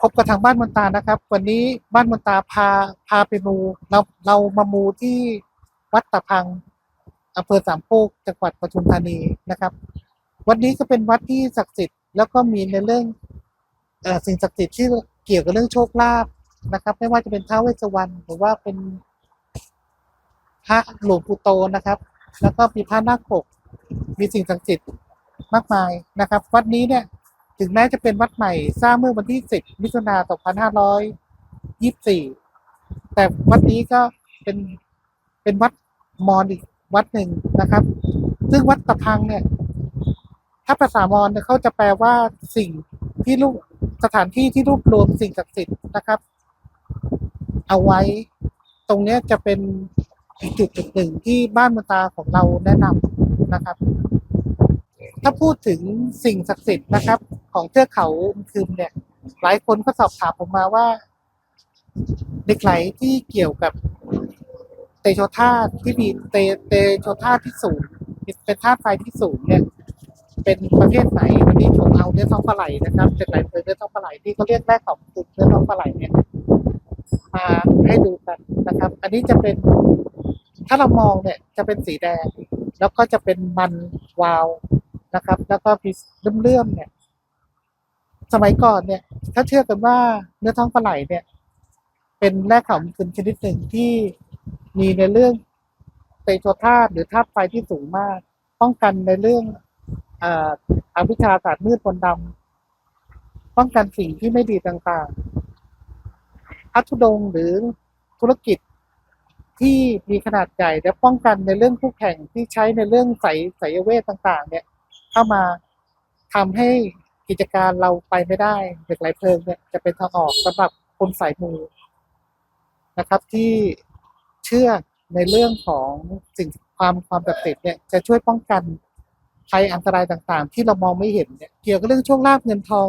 พบกับทางบ้านมนตานะครับ วันนี้บ้านมนตาพาพาไปมูเราเรามามูที่วัดตะพังอำเภอสามโคกจังหวัดปทุมธานีนะครับ วันนี้ก็เป็นวัดที่ศักดิ์สิทธิ์แล้วก็มีในเรื่องอสิ่งศักดิ์สิทธิ์ที่เกี่ยวกับเรื่องโชคลาภนะครับ ไม่ว่าจะเป็นท้าวเวสสวรรณหรือว่าเป็นพระหลวงปู่โตนะครับ แล้วก็มีพระนาคปกมีสิ่งศักดิ์สิทธิ์มากมายนะครับ วัดนี้เนี่ย ถึงแม้จะเป็นวัดใหม่สร้างเมื่อวันที่ 10 มิถุนายน2524 แต่วัดนี้ก็เป็นเป็นวัดมอญอีกวัดหนึ่งนะครับ ซึ่งวัดตะพังเนี่ย ถ้าภาษามอญเขาจะแปลว่าสิ่งที่รูปสถานที่ที่รวบรวมสิ่งศักดิ์สิทธิ์นะครับ เอาไว้ ตรงนี้จะเป็นอีกจุดจุดหนึ่งที่บ้านมตาของเราแนะนำนะครับ ถ้าพูดถึงสิ่งศักดิ์สิทธิ์นะครับ ของเทือกเขาคืมเนี่ย หลายคนก็สอบถามผมมาว่าเหล็กไหลที่เกี่ยวกับเตโชธาตุที่มีเตเตโชธาตุที่สูงเป็นธาตุไฟที่สูงเนี่ย เป็นประเภทไหนวันนี้ผมเอาเนื้อท้องปลาไหลนะครับเหล็กไหลเนื้อท้องปลาไหลที่เขาเรียกแร่ของตุนเนื้อท้องปลาไหลเนี่ยมาให้ดูกันนะครับ อันนี้จะเป็นถ้าเรามองเนี่ยจะเป็นสีแดง แล้วก็จะเป็นมันวาวนะครับ แล้วก็มีเลื่อมๆเนี่ย สมัยก่อนเนี่ย ถ้าเชื่อกันว่าเนื้อท้องปลาไหลเนี่ย เป็นแร่ขาคืนชนิดหนึ่งที่มีในเรื่องเตโชธาตุหรือธาตุไฟที่สูงมาก ป้องกันในเรื่องอ่ออวิชาศาสตร์มืดมนดำป้องกันสิ่งที่ไม่ดีต่างๆพัทุดงหรือธุรกิจที่มีขนาดใหญ่และป้องกันในเรื่องคู่แข่งที่ใช้ในเรื่องไสยไสยเวทต่าง ๆ เนี่ย เข้ามาทำให้ กิจการเราไปไม่ได้เหล็กไหลเพลิงเนี่ยจะเป็นทางออกสำหรับคนสายมูนะครับ ที่เชื่อในเรื่องของสิ่งความความศักดิ์สิทธิ์เนี่ยจะช่วยป้องกันภัยอันตรายต่างๆ ที่เรามองไม่เห็นเนี่ยเกี่ยวกับเรื่องโชคลาภเงินทอง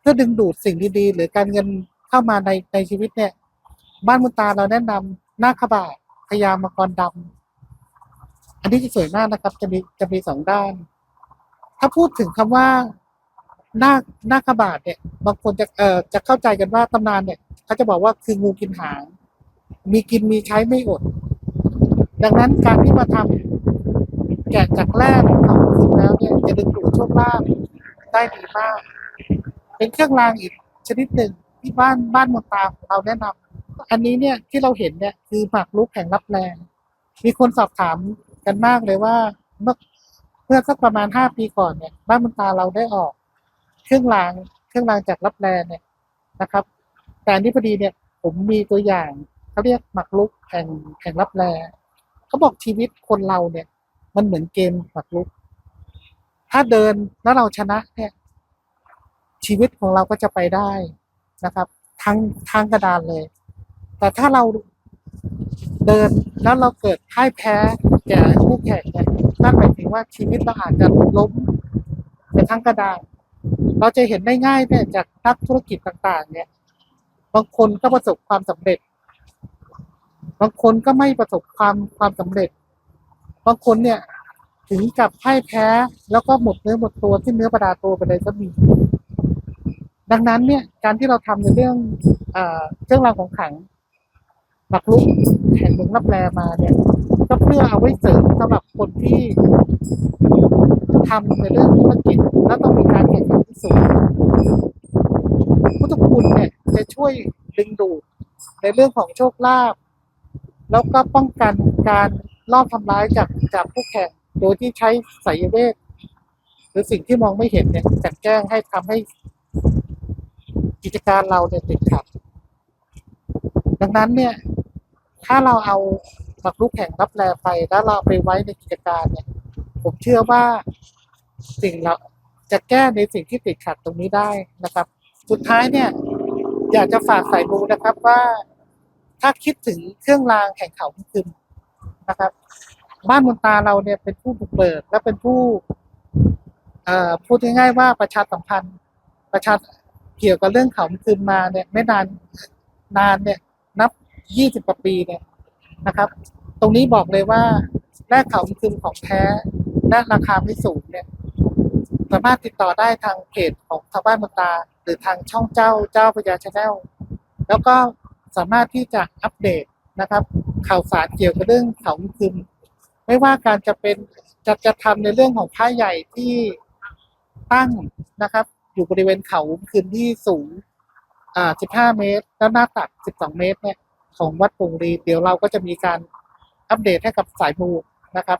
เพื่อดึงดูดสิ่งดีๆ หรือการเงินเข้ามาในในชีวิตเนี่ย บ้านมุนตาเราแนะนำหน้าขบาพญามังกรดำอันนี้จะสวยมากนะครับ จะมีจะมีสองด้าน ถ้าพูดถึงคำว่าหน้าหน้าขบาทเนี่ย บางคนจะเอ่อจะเข้าใจกันว่าตำนานเนี่ยเขาจะบอกว่าคืองูกินหาง มีกินมีใช้ไม่อด ดังนั้นการที่มาทำแกะจากแรกของเขาขึ้นแล้วเนี่ยจะดึงดูดโชคลาภได้ดีมาก เป็นเครื่องรางอีกชนิดหนึ่งที่บ้านบ้านมนตาของเราแนะนำอันนี้เนี่ยที่เราเห็นเนี่ยคือหมากรุกแห่งรับแรง มีคนสอบถามกันมากเลยว่าเมื่อ เมื่อสักประมาณห้าปีก่อนเนี่ย บ้านมนตาเราได้ออก เครื่องรางเครื่องรางจากรับแรงเนี่ยนะครับ แต่นนี้พอดีเนี่ย ผมมีตัวอย่างเขาเรียกหมากรุกแห่งแห่งรับแรงเขาบอกชีวิตคนเราเนี่ย มันเหมือนเกมหมากรุก ถ้าเดินแล้วเราชนะเนี่ย ชีวิตของเราก็จะไปได้นะครับ ทั้งทั้งกระดานเลย แต่ถ้าเราเดินแล้วเราเกิดพ่ายแพ้แก่คู่แข่งเนี่ย นั่นหมายถึงว่าชีวิตเราอาจจะล้มไปทั้งกระดานเราจะเห็นได้ง่ายเนี่ยจากนักธุรกิจต่าง ๆ เนี่ย บางคนก็ประสบความสำเร็จ บางคนก็ไม่ประสบความความสำเร็จ บางคนเนี่ยถึงกับพ่ายแพ้ แล้วก็หมดเนื้อหมดตัวที่เนื้อประดาตัวไปเลยก็มี ดังนั้นเนี่ยการที่เราทำในเรื่องเรื่องราวของขังหมักลุกแห่งเมืองรับแลมาเนี่ย ก็เพื่อเอาไว้เสริมสำหรับคนที่ทำในเรื่องธุรกิจแล้วต้องมีการแข่งขันที่สูงพุทธคุณเนี่ยจะช่วยดึงดูดในเรื่องของโชคลาภแล้วก็ป้องกันการลอบทำร้ายจากจากผู้แข่งโดยที่ใช้ไสยเวทหรือสิ่งที่มองไม่เห็นเนี่ยจัดแจ้งให้ทำให้กิจการเราเนี่ยติดขัด ดังนั้นเนี่ย ถ้าเราเอาักลุกแข่งรับแลไปแล้วเราไปไว้ในกิจการเนี่ย ผมเชื่อว่าสิ่งเราจะแก้ในสิ่งที่ติดขัดตรงนี้ได้นะครับ สุดท้ายเนี่ย อยากจะฝากสายมูนะครับว่าถ้าคิดถึงเครื่องรางแห่งเขาคืนนะครับ บ้านมนตาเราเนี่ยเป็นผู้บุกเบิกและเป็นผู้เอ่อพูดง่ายๆว่าประชาสัมพันธ์ ประชาเกี่ยวกับเรื่องเขาคืนมาเนี่ย ไม่นานนานเนี่ย นับยี่สิบกว่าปีเนี่ยนะครับ ตรงนี้บอกเลยว่าแร่เขาคืนของแท้และราคาไม่สูงเนี่ย สามารถติดต่อได้ทางเพจของชาวบ้านมนตา หรือทางช่องเจ้าเจ้าพญาชาแนลแล้วก็สามารถที่จะอัปเดตนะครับ ข่าวสารเกี่ยวกับเรื่องเขาคืนไม่ว่าการจะเป็นจะจะทำในเรื่องของผ้าใหญ่ที่ตั้งนะครับ อยู่บริเวณเขาคืนที่สูงอ่า15 เมตร แล้วหน้าตัก 12 เมตรเนี่ยของวัดปงรีเดี๋ยวเราก็จะมีการ อัปเดตให้กับสายมูนะครับ